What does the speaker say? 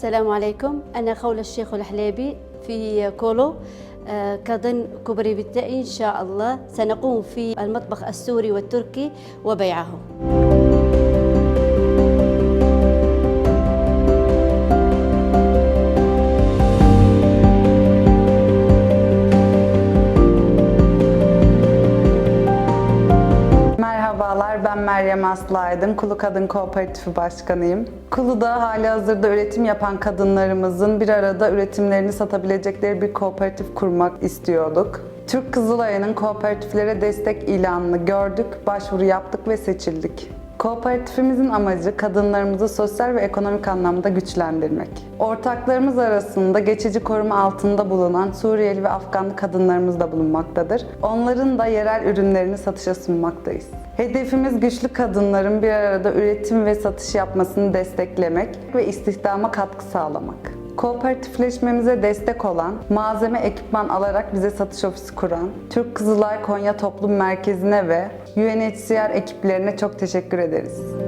السلام عليكم. أنا خولة الشيخ الحليبي في كولو آه، كضمن كوبري بالتائي إن شاء الله سنقوم في المطبخ السوري والتركي وبيعه. Meryem Aslı Aydın, Kulu Kadın Kooperatifi Başkanıyım. Kulu'da hali hazırda üretim yapan kadınlarımızın bir arada üretimlerini satabilecekleri bir kooperatif kurmak istiyorduk. Türk Kızılay'ın kooperatiflere destek ilanını gördük, başvuru yaptık ve seçildik. Kooperatifimizin amacı kadınlarımızı sosyal ve ekonomik anlamda güçlendirmek. Ortaklarımız arasında geçici koruma altında bulunan Suriyeli ve Afganlı kadınlarımız da bulunmaktadır. Onların da yerel ürünlerini satışa sunmaktayız. Hedefimiz güçlü kadınların bir arada üretim ve satış yapmasını desteklemek ve istihdama katkı sağlamak. Kooperatifleşmemize destek olan, malzeme ekipman alarak bize satış ofisi kuran, Türk Kızılay Konya Toplum Merkezi'ne ve UNHCR ekiplerine çok teşekkür ederiz.